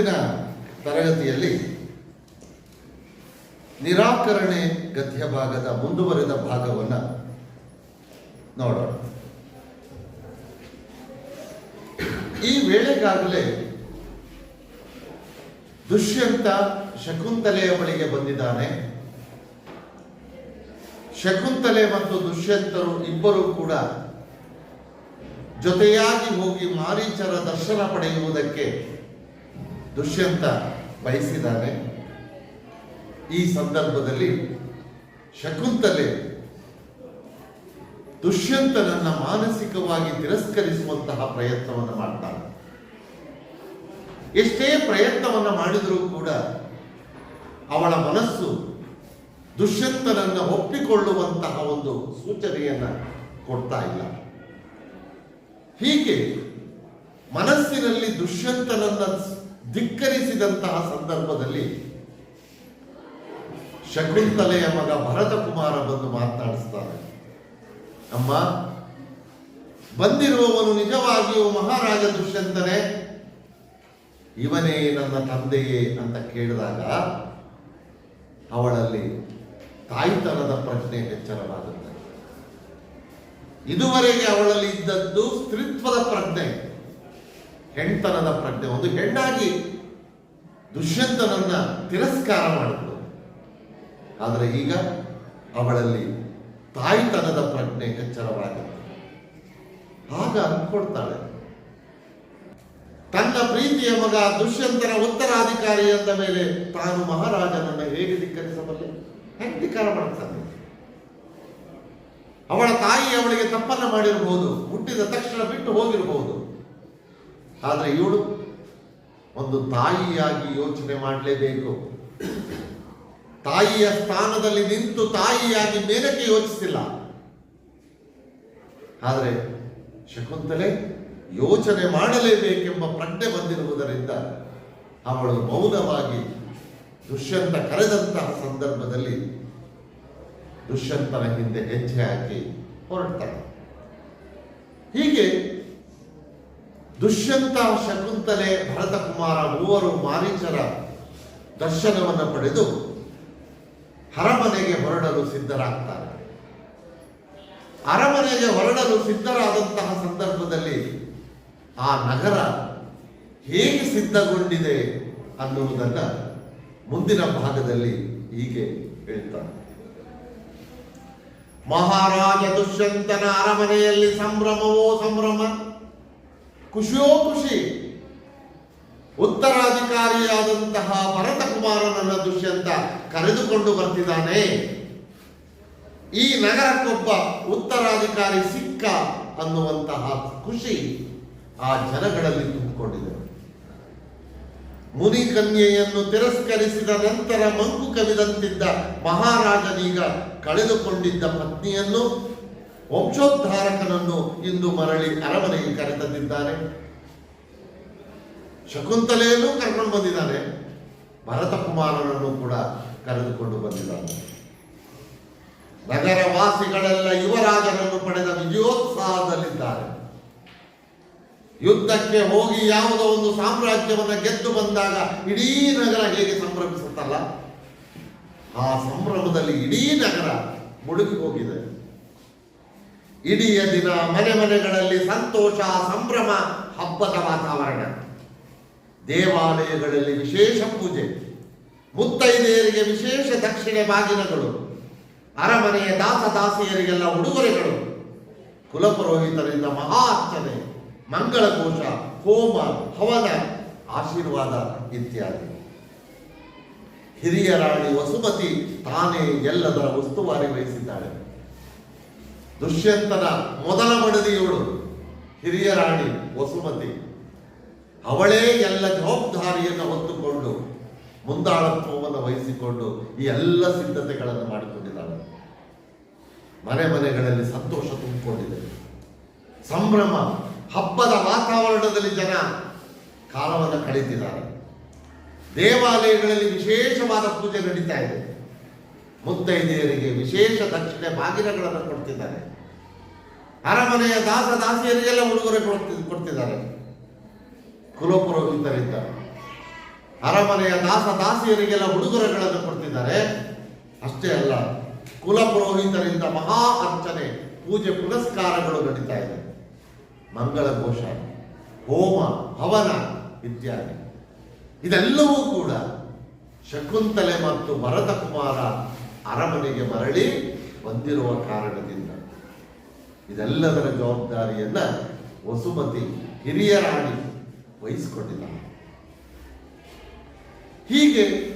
ಇವತ್ತಿನ ತರಗತಿಯಲ್ಲಿ ನಿರಾಕರಣೆ ಗದ್ಯ ಭಾಗದ ಮುಂದುವರೆದ ಭಾಗವನ್ನು ನೋಡೋಣ. ಈ ವೇಳೆಗಾಗಲೇ ದುಷ್ಯಂತ ಶಕುಂತಲೆಯ ಬಳಿಗೆ ಬಂದಿದ್ದಾನೆ. ಶಕುಂತಲೆ ಮತ್ತು ದುಷ್ಯಂತರು ಇಬ್ಬರು ಕೂಡ ಜೊತೆಯಾಗಿ ಹೋಗಿ ಮಾರೀಚರ ದರ್ಶನ ಪಡೆಯುವುದಕ್ಕೆ ದುಷ್ಯಂತ ಬಯಸಿದ್ದಾನೆ. ಈ ಸಂದರ್ಭದಲ್ಲಿ ಶಕುಂತಲೆ ದುಷ್ಯಂತನನ್ನ ಮಾನಸಿಕವಾಗಿ ತಿರಸ್ಕರಿಸುವಂತಹ ಪ್ರಯತ್ನವನ್ನು ಮಾಡ್ತಾನೆ ಎಷ್ಟೇ ಪ್ರಯತ್ನವನ್ನು ಮಾಡಿದರೂ ಕೂಡ ಅವಳ ಮನಸ್ಸು ದುಷ್ಯಂತನನ್ನ ಒಪ್ಪಿಕೊಳ್ಳುವಂತಹ ಒಂದು ಸೂಚನೆಯನ್ನ ಕೊಡ್ತಾ ಇಲ್ಲ. ಹೀಗೆ ಮನಸ್ಸಿನಲ್ಲಿ ದುಷ್ಯಂತನನ್ನ ಧಿಕ್ಕರಿಸಿದಂತಹ ಸಂದರ್ಭದಲ್ಲಿ ಶಕುಂತಲೆಯ ಮಗ ಭರತ ಕುಮಾರ ಬಂದು ಮಾತನಾಡಿಸ್ತಾನೆ ಅಮ್ಮ, ಬಂದಿರುವವನು ನಿಜವಾಗಿಯೂ ಮಹಾರಾಜ ದುಷ್ಯಂತನೇ. ಇವನೇ ನನ್ನ ತಂದೆಯೇ ಅಂತ ಕೇಳಿದಾಗ ಅವಳಲ್ಲಿ ತಾಯಿತನದ ಪ್ರಶ್ನೆ ಎಚ್ಚರವಾಗುತ್ತೆ ಇದುವರೆಗೆ ಅವಳಲ್ಲಿ ಇದ್ದದ್ದು ಸ್ತ್ರೀತ್ವದ ಪ್ರಜ್ಞೆ. ಹೆಣ್ತನದ ಪ್ರಜ್ಞೆ, ಒಂದು ಹೆಣ್ಣಾಗಿ ದುಷ್ಯಂತನನ್ನ ತಿರಸ್ಕಾರ ಮಾಡಿದ್ರು. ಆದರೆ ಈಗ ಅವಳಲ್ಲಿ ತಾಯಿತನದ ಪ್ರಜ್ಞೆ ಎಚ್ಚರವಾಗುತ್ತೆ. ಆಗ ಅಂದ್ಕೊಡ್ತಾಳೆ ತನ್ನ ಪ್ರೀತಿಯ ಮಗ ದುಷ್ಯಂತನ ಉತ್ತರಾಧಿಕಾರಿ ಅಂದ ಮೇಲೆ ತಾನು ಮಹಾರಾಜನನ್ನು ಹೇಗೆ ಧಿಕ್ಕರಿಸಬಲ್ಲೆ? ಹೆಂಗೆ ಧಿಕ್ಕಾರ ಮಾಡ್ತಾನೆ. ಅವಳ ತಾಯಿ ಅವಳಿಗೆ ತಪ್ಪನ್ನ ಮಾಡಿರಬಹುದು ಹುಟ್ಟಿದ ತಕ್ಷಣ ಬಿಟ್ಟು ಹೋಗಿರಬಹುದು ಆದ್ರೆ ಇವಳು ಒಂದು ತಾಯಿಯಾಗಿ ಯೋಚನೆ ಮಾಡಲೇಬೇಕು. ತಾಯಿಯ ಸ್ಥಾನದಲ್ಲಿ ನಿಂತು ತಾಯಿಯಾಗಿ ಮೇಲಕ್ಕೆ ಯೋಚಿಸಿಲ್ಲ. ಆದರೆ ಶಕುಂತಲೆ ಯೋಚನೆ ಮಾಡಲೇಬೇಕೆಂಬ ಪ್ರಜ್ಞೆ ಬಂದಿರುವುದರಿಂದ ಅವಳು ಮೌನವಾಗಿ ದುಷ್ಯಂತ ಕರೆದಂತಹ ಸಂದರ್ಭದಲ್ಲಿ ದುಷ್ಯಂತನ ಹಿಂದೆ ಹೆಜ್ಜೆ ಹಾಕಿ ಹೊರಡ್ತಾಳೆ. ಹೀಗೆ ದುಷ್ಯಂತ ಶಕುಂತಲೆ ಭರತಕುಮಾರ ಮೂವರು ಮಾರೀಚರ ದರ್ಶನವನ್ನು ಪಡೆದು ಅರಮನೆಗೆ ಹೊರಡಲು ಸಿದ್ಧರಾಗ್ತಾರೆ. ಅರಮನೆಗೆ ಹೊರಡಲು ಸಿದ್ಧರಾದಂತಹ ಸಂದರ್ಭದಲ್ಲಿ ಆ ನಗರ ಹೇಗೆ ಸಿದ್ಧಗೊಂಡಿದೆ ಅನ್ನುವುದನ್ನ ಮುಂದಿನ ಭಾಗದಲ್ಲಿ ಹೀಗೆ ಹೇಳ್ತಾರೆ. ಮಹಾರಾಜ ದುಷ್ಯಂತನ ಅರಮನೆಯಲ್ಲಿ ಸಂಭ್ರಮವೋ ಸಂಭ್ರಮ? ಖುಷಿಯೋ ಖುಷಿ. ಉತ್ತರಾಧಿಕಾರಿಯಾದಂತಹ ಭರತಕುಮಾರನನ್ನ ದುಷ್ಯಂತ ಕರೆದುಕೊಂಡು ಬರ್ತಿದ್ದಾನೆ. ಈ ನಗರಕ್ಕೊಬ್ಬ ಉತ್ತರಾಧಿಕಾರಿ ಸಿಕ್ಕ ಅನ್ನುವಂತಹ ಖುಷಿ ಆ ಜನಗಳಲ್ಲಿ ತುಂಬಿಕೊಂಡಿದೆ. ಮುನಿ ಕನ್ಯೆಯನ್ನು ತಿರಸ್ಕರಿಸಿದ ನಂತರ ಮಂಕು ಕವಿದಂತಿದ್ದ ಮಹಾರಾಜನೀಗ ಕಳೆದುಕೊಂಡಿದ್ದ ಪತ್ನಿಯನ್ನು ವಂಶೋದ್ಧಾರಕನನ್ನು ಇಂದು ಮರಳಿ ಅರಮನೆಗೆ ಕರೆತಂದಿದ್ದಾನೆ ಶಕುಂತಲೆಯನ್ನು ಕರ್ಕೊಂಡು ಬಂದಿದ್ದಾನೆ. ಭರತಕುಮಾರನನ್ನು ಕೂಡ ಕರೆದುಕೊಂಡು ಬಂದಿದ್ದಾನೆ. ನಗರವಾಸಿಗಳೆಲ್ಲ ಯುವರಾಜನನ್ನು ಪಡೆದ ವಿಜಯೋತ್ಸಾಹದಲ್ಲಿದ್ದಾರೆ. ಯುದ್ಧಕ್ಕೆ ಹೋಗಿ ಯಾವುದೋ ಒಂದು ಸಾಮ್ರಾಜ್ಯವನ್ನು ಗೆದ್ದು ಬಂದಾಗ ಇಡೀ ನಗರ ಹೇಗೆ ಸಂಭ್ರಮಿಸುತ್ತಲ್ಲ? ಆ ಸಂಭ್ರಮದಲ್ಲಿ ಇಡೀ ನಗರ ಮುಳುಗಿ ಹೋಗಿದೆ. ಇಡೀ ದಿನ ಮನೆ ಮನೆಗಳಲ್ಲಿ ಸಂತೋಷ, ಸಂಭ್ರಮ, ಹಬ್ಬದ ವಾತಾವರಣ. ದೇವಾಲಯಗಳಲ್ಲಿ ವಿಶೇಷ ಪೂಜೆ, ಮುತ್ತೈದೆಯರಿಗೆ ವಿಶೇಷ ದಕ್ಷಿಣೆ ಬಾಗಿನಗಳು ಅರಮನೆಯ ದಾಸ ದಾಸಿಯರಿಗೆಲ್ಲ ಉಡುಗೊರೆಗಳು, ಕುಲಪುರೋಹಿತರಿಂದ ಮಹಾ ಅರ್ಚನೆ ಮಂಗಳಘೋಷ, ಹೋಮ, ಹವನ, ಆಶೀರ್ವಾದ ಇತ್ಯಾದಿ. ಹಿರಿಯ ರಾಣಿ ವಸುಮತಿ ತಾನೇ ಎಲ್ಲದರ ಉಸ್ತುವಾರಿ ವಹಿಸಿದ್ದಾಳೆ. ದುಷ್ಯಂತನ ಮೊದಲ ಮಡದಿಯವಳು ಹಿರಿಯ ರಾಣಿ ವಸುಮತಿ. ಅವಳೇ ಎಲ್ಲ ಜವಾಬ್ದಾರಿಯನ್ನು ಹೊತ್ತುಕೊಂಡು ಮುಂದಾಳತ್ವವನ್ನು ವಹಿಸಿಕೊಂಡು ಈ ಎಲ್ಲ ಸಿದ್ಧತೆಗಳನ್ನು ಮಾಡಿಕೊಂಡಿದ್ದಾಳೆ. ಮನೆ ಮನೆಗಳಲ್ಲಿ ಸಂತೋಷ ತುಂಬಿಕೊಂಡಿದೆ. ಸಂಭ್ರಮ, ಹಬ್ಬದ ವಾತಾವರಣದಲ್ಲಿ ಜನ ಕಾಲವನ್ನು ಕಳೀತಿದ್ದಾರೆ ದೇವಾಲಯಗಳಲ್ಲಿ ವಿಶೇಷವಾದ ಪೂಜೆ ನಡೀತಾ ಇದೆ. ಮುತ್ತೈದೆಯರಿಗೆ ವಿಶೇಷ ದಕ್ಷಿಣೆ ಬಾಗಿನಗಳನ್ನು ಕೊಡ್ತಿದ್ದಾರೆ. ಅರಮನೆಯ ದಾಸ ದಾಸಿಯರಿಗೆಲ್ಲ ಉಡುಗೊರೆ ಕೊಡ್ತಿ, ಕೊಡ್ತಿದ್ದಾರೆ. ಕುಲಪುರೋಹಿತರಿಂದ ಅರಮನೆಯ ದಾಸ ದಾಸಿಯರಿಗೆಲ್ಲ ಉಡುಗೊರೆಗಳನ್ನು ಕೊಡ್ತಿದ್ದಾರೆ. ಅಷ್ಟೇ ಅಲ್ಲ, ಕುಲಪುರೋಹಿತರಿಂದ ಮಹಾ ಅರ್ಚನೆ, ಪೂಜೆ ಪುರಸ್ಕಾರಗಳು ನಡೀತಾ ಇದೆ. ಮಂಗಳ ಘೋಷ, ಹೋಮ, ಹವನ ಇತ್ಯಾದಿ. ಇದೆಲ್ಲವೂ ಕೂಡ ಶಕುಂತಲೆ ಮತ್ತು ಭರತ ಕುಮಾರ ಅರಮನೆಗೆ ಮರಳಿ ಬಂದಿರುವ ಕಾರಣದಿಂದ. ಇದೆಲ್ಲದರ ಜವಾಬ್ದಾರಿಯನ್ನ ವಸುಮತಿ ಹಿರಿಯರಾಗಿ ವಹಿಸಿಕೊಂಡಿದ್ದಾರೆ ಹೀಗೆ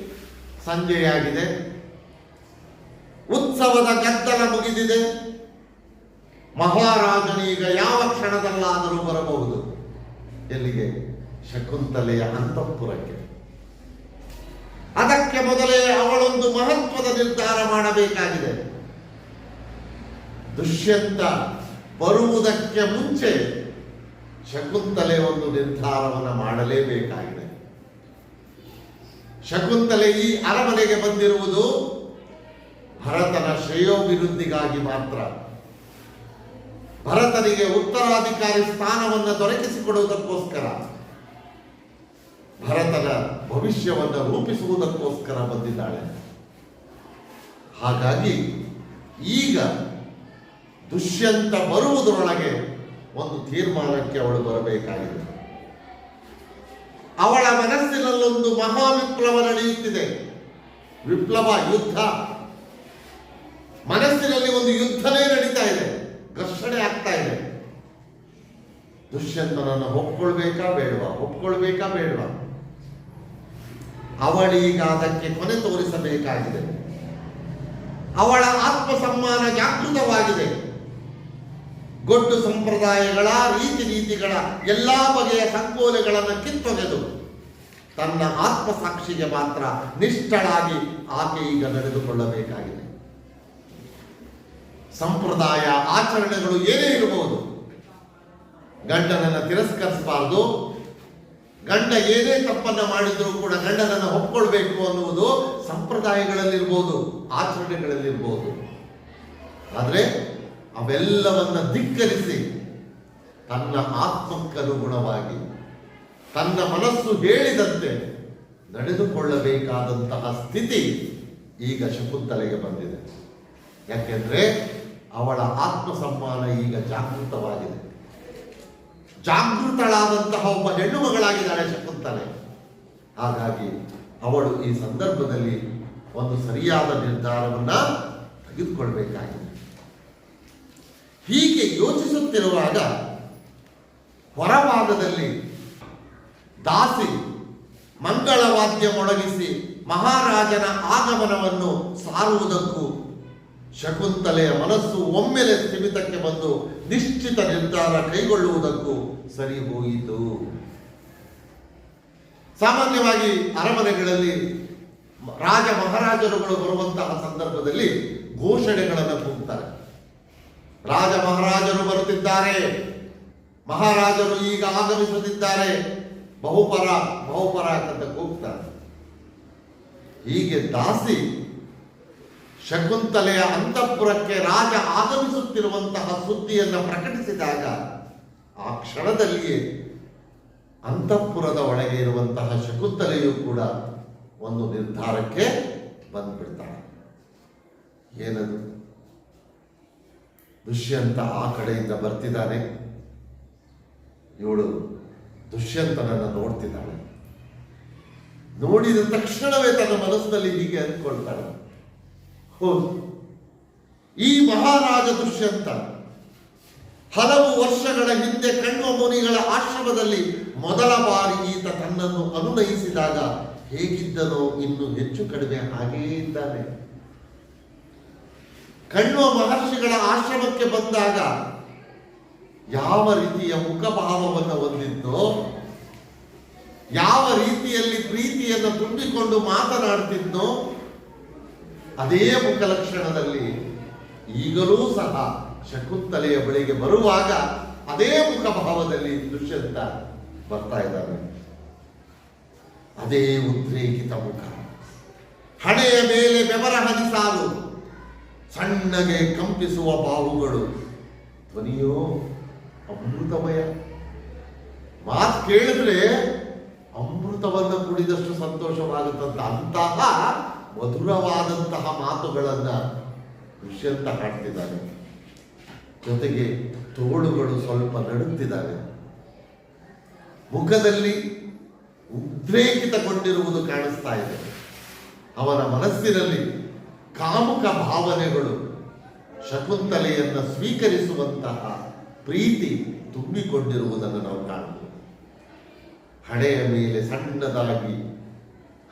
ಸಂಜೆಯಾಗಿದೆ. ಉತ್ಸವದ ಗದ್ದಲ ಮುಗಿದಿದೆ. ಮಹಾರಾಜನೀಗ ಯಾವ ಕ್ಷಣದಲ್ಲಾದರೂ ಬರಬಹುದು. ಎಲ್ಲಿಗೆ? ಶಕುಂತಲೆಯ ಅಂತಃಪುರಕ್ಕೆ. ಅದಕ್ಕೆ ಮೊದಲೇ ಅವಳೊಂದು ಮಹತ್ವದ ನಿರ್ಧಾರ ಮಾಡಬೇಕಾಗಿದೆ. ದುಷ್ಯಂತ ಬರುವುದಕ್ಕೆ ಮುಂಚೆ ಶಕುಂತಲೆ ಒಂದು ನಿರ್ಧಾರವನ್ನು ಮಾಡಲೇಬೇಕಾಗಿದೆ. ಶಕುಂತಲೆ ಈ ಅರಮನೆಗೆ ಬಂದಿರುವುದು ಭರತನ ಶ್ರೇಯೋಭಿವೃದ್ಧಿಗಾಗಿ ಮಾತ್ರ. ಭರತನಿಗೆ ಉತ್ತರಾಧಿಕಾರಿ ಸ್ಥಾನವನ್ನು ದೊರಕಿಸಿಕೊಡುವುದಕ್ಕೋಸ್ಕರ, ಭರತನ ಭವಿಷ್ಯವನ್ನು ರೂಪಿಸುವುದಕ್ಕೋಸ್ಕರ ಬಂದಿದ್ದಾಳೆ. ಹಾಗಾಗಿ ಈಗ ದುಷ್ಯಂತ ಬರುವುದರೊಳಗೆ ಒಂದು ತೀರ್ಮಾನಕ್ಕೆ ಅವಳು ಬರಬೇಕಾಗಿದೆ. ಅವಳ ಮನಸ್ಸಿನಲ್ಲೊಂದು ಮಹಾ ವಿಪ್ಲವ ನಡೆಯುತ್ತಿದೆ. ವಿಪ್ಲವ ಯುದ್ಧ. ಮನಸ್ಸಿನಲ್ಲಿ ಒಂದು ಯುದ್ಧನೇ ನಡೀತಾ ಇದೆ. ಘರ್ಷಣೆ ಆಗ್ತಾ ಇದೆ. ದುಷ್ಯಂತನನ್ನು ಒಪ್ಕೊಳ್ಬೇಕಾ ಬೇಡವಾ? ಒಪ್ಕೊಳ್ಬೇಕಾ ಬೇಡವಾ? ಅವಳೀಗ ಅದಕ್ಕೆ ಕೊನೆ ತೋರಿಸಬೇಕಾಗಿದೆ. ಅವಳ ಆತ್ಮ ಸಮ್ಮಾನ ಜಾಗೃತವಾಗಿದೆ. ಗೊಡ್ಡು ಸಂಪ್ರದಾಯಗಳ ರೀತಿ ನೀತಿಗಳ ಎಲ್ಲ ಬಗೆಯ ಸಂಕೋಲೆಗಳನ್ನು ಕಿತ್ತೊಗೆದು ತನ್ನ ಆತ್ಮಸಾಕ್ಷಿಗೆ ಮಾತ್ರ ನಿಷ್ಠಳಾಗಿ ಆಕೆ ಈಗ ನಡೆದುಕೊಳ್ಳಬೇಕಾಗಿದೆ. ಸಂಪ್ರದಾಯ ಆಚರಣೆಗಳು ಏನೇ ಇರಬಹುದು, ಗಂಡನನ್ನು ತಿರಸ್ಕರಿಸಬಾರದು, ಗಂಡ ಏನೇ ತಪ್ಪನ್ನ ಮಾಡಿದ್ರು ಕೂಡ ಗಂಡನನ್ನು ಒಪ್ಕೊಳ್ಬೇಕು ಅನ್ನುವುದು ಸಂಪ್ರದಾಯಗಳಲ್ಲಿರ್ಬೋದು, ಆಚರಣೆಗಳಲ್ಲಿರ್ಬೋದು. ಆದರೆ ಅವೆಲ್ಲವನ್ನ ಧಿಕ್ಕರಿಸಿ ತನ್ನ ಆತ್ಮಕ್ಕನುಗುಣವಾಗಿ ತನ್ನ ಮನಸ್ಸು ಹೇಳಿದಂತೆ ನಡೆದುಕೊಳ್ಳಬೇಕಾದಂತಹ ಸ್ಥಿತಿ ಈಗ ಶಕುಂತಲೆಗೆ ಬಂದಿದೆ. ಯಾಕೆಂದ್ರೆ ಅವಳ ಆತ್ಮ ಸಮ್ಮಾನ ಈಗ ಜಾಗೃತವಾಗಿದೆ. ಜಾಗೃತಳಾದಂತಹ ಒಬ್ಬ ಹೆಣ್ಣು ಮಗಳಾಗಿದ್ದಾಳೆ ಶಕುಂತಲೆ. ಹಾಗಾಗಿ ಅವಳು ಈ ಸಂದರ್ಭದಲ್ಲಿ ಒಂದು ಸರಿಯಾದ ನಿರ್ಧಾರವನ್ನ ತೆಗೆದುಕೊಳ್ಬೇಕಾಗಿದೆ. ಹೀಗೆ ಯೋಚಿಸುತ್ತಿರುವಾಗ ಹೊರಭಾಗದಲ್ಲಿ ದಾಸಿ ಮಂಗಳವಾದ್ಯ ಮೊಳಗಿಸಿ ಮಹಾರಾಜನ ಆಗಮನವನ್ನು ಸಾರುವುದಕ್ಕೂ ಶಕುಂತಲೆಯ ಮನಸ್ಸು ಒಮ್ಮೆಲೆ ಸ್ಥಿಮಿತಕ್ಕೆ ಬಂದು ನಿಶ್ಚಿತ ನಿರ್ಧಾರ ಕೈಗೊಳ್ಳುವುದಕ್ಕೂ ಸರಿ ಹೋಯಿತು. ಸಾಮಾನ್ಯವಾಗಿ ಅರಮನೆಗಳಲ್ಲಿ ರಾಜ ಮಹಾರಾಜರುಗಳು ಬರುವಂತಹ ಸಂದರ್ಭದಲ್ಲಿ ಘೋಷಣೆಗಳನ್ನು ಕೂಗ್ತಾರೆ. ರಾಜ ಮಹಾರಾಜರು ಬರುತ್ತಿದ್ದಾರೆ. ಮಹಾರಾಜರು ಈಗ ಆಗಮಿಸುತ್ತಿದ್ದಾರೆ. ಬಹುಪರ ಬಹುಪರ ಅಂತ ಕೂಗ್ತಾರೆ. ಹೀಗೆ ದಾಸಿ ಶಕುಂತಲೆಯ ಅಂತಃಪುರಕ್ಕೆ ರಾಜ ಆಗಮಿಸುತ್ತಿರುವಂತಹ ಸುದ್ದಿಯನ್ನು ಪ್ರಕಟಿಸಿದಾಗ ಆ ಕ್ಷಣದಲ್ಲಿಯೇ ಅಂತಃಪುರದ ಒಳಗೆ ಇರುವಂತಹ ಶಕುಂತಲೆಯು ಕೂಡ ಒಂದು ನಿರ್ಧಾರಕ್ಕೆ ಬಂದ್ಬಿಡ್ತಾಳೆ. ಏನದು? ದುಷ್ಯಂತ ಆ ಕಡೆಯಿಂದ ಬರ್ತಿದ್ದಾನೆ. ಇವಳು ದುಷ್ಯಂತನನ್ನು ನೋಡ್ತಿದ್ದಾಳೆ. ನೋಡಿದ ತಕ್ಷಣವೇ ತನ್ನ ಮನಸ್ಸಿನಲ್ಲಿ ಹೀಗೆ ಅಂದ್ಕೊಳ್ತಾಳೆ. ಹೌದು ಈ ಮಹಾರಾಜ ದುಷ್ಯಂತ ಹಲವು ವರ್ಷಗಳ ಹಿಂದೆ ಕಣ್ವ ಮುನಿಗಳ ಆಶ್ರಮದಲ್ಲಿ ಮೊದಲ ಬಾರಿ ಈತ ತನ್ನನ್ನು ಅನುನಯಿಸಿದಾಗ ಹೇಗಿದ್ದನೋ ಇನ್ನು ಹೆಚ್ಚು ಕಡಿಮೆ ಹಾಗೇ ಇದ್ದಾನೆ. ಕಣ್ವ ಮಹರ್ಷಿಗಳ ಆಶ್ರಮಕ್ಕೆ ಬಂದಾಗ ಯಾವ ರೀತಿಯ ಮುಖಭಾವವನ್ನು ಹೊಂದಿದ್ದೋ ಯಾವ ರೀತಿಯಲ್ಲಿ ಪ್ರೀತಿಯನ್ನು ತುಂಬಿಕೊಂಡು ಮಾತನಾಡ್ತಿದ್ನೋ ಅದೇ ಮುಖ ಲಕ್ಷಣದಲ್ಲಿ ಈಗಲೂ ಸಹ ಶಕುಂತಲೆಯ ಬಳಿಗೆ ಬರುವಾಗ ಅದೇ ಮುಖಭಾವದಲ್ಲಿ ದುಷ್ಯಂತ ಬರ್ತಾ ಇದ್ದಾನೆ. ಅದೇ ಉದ್ರೇಕಿತ ಮುಖ. ಹಣೆಯ ಮೇಲೆ ಬೆವರ ಹನಿ ಸಾಲು ಸಣ್ಣಗೆ ಕಂಪಿಸುವ ಬಾಹುಗಳು ಧ್ವನಿಯೋ, ಅಮೃತಮಯ. ಮಾತು ಕೇಳಿದ್ರೆ ಅಮೃತವನ್ನು ಕುಡಿದಷ್ಟು ಸಂತೋಷವಾಗುತ್ತಂತ. ಅಂತಹ ಮಧುರವಾದಂತಹ ಮಾತುಗಳನ್ನ ದುಷ್ಯಂತ ಹಾಡ್ತಿದ್ದಾನೆ ಜೊತೆಗೆ ತೋಳುಗಳು ಸ್ವಲ್ಪ ನಡುತ್ತಿದ್ದಾವೆ ಮುಖದಲ್ಲಿ ಉದ್ರೇಕಿತಗೊಂಡಿರುವುದು ಕಾಣಿಸ್ತಾ ಇದೆ. ಅವನ ಮನಸ್ಸಿನಲ್ಲಿ ಕಾಮುಕ ಭಾವನೆಗಳು ಶಕುಂತಲೆಯನ್ನು ಸ್ವೀಕರಿಸುವಂತಹ ಪ್ರೀತಿ ತುಂಬಿಕೊಂಡಿರುವುದನ್ನು ನಾವು ಕಾಣಬಹುದು ಹಣೆಯ ಮೇಲೆ ಸಣ್ಣದಾಗಿ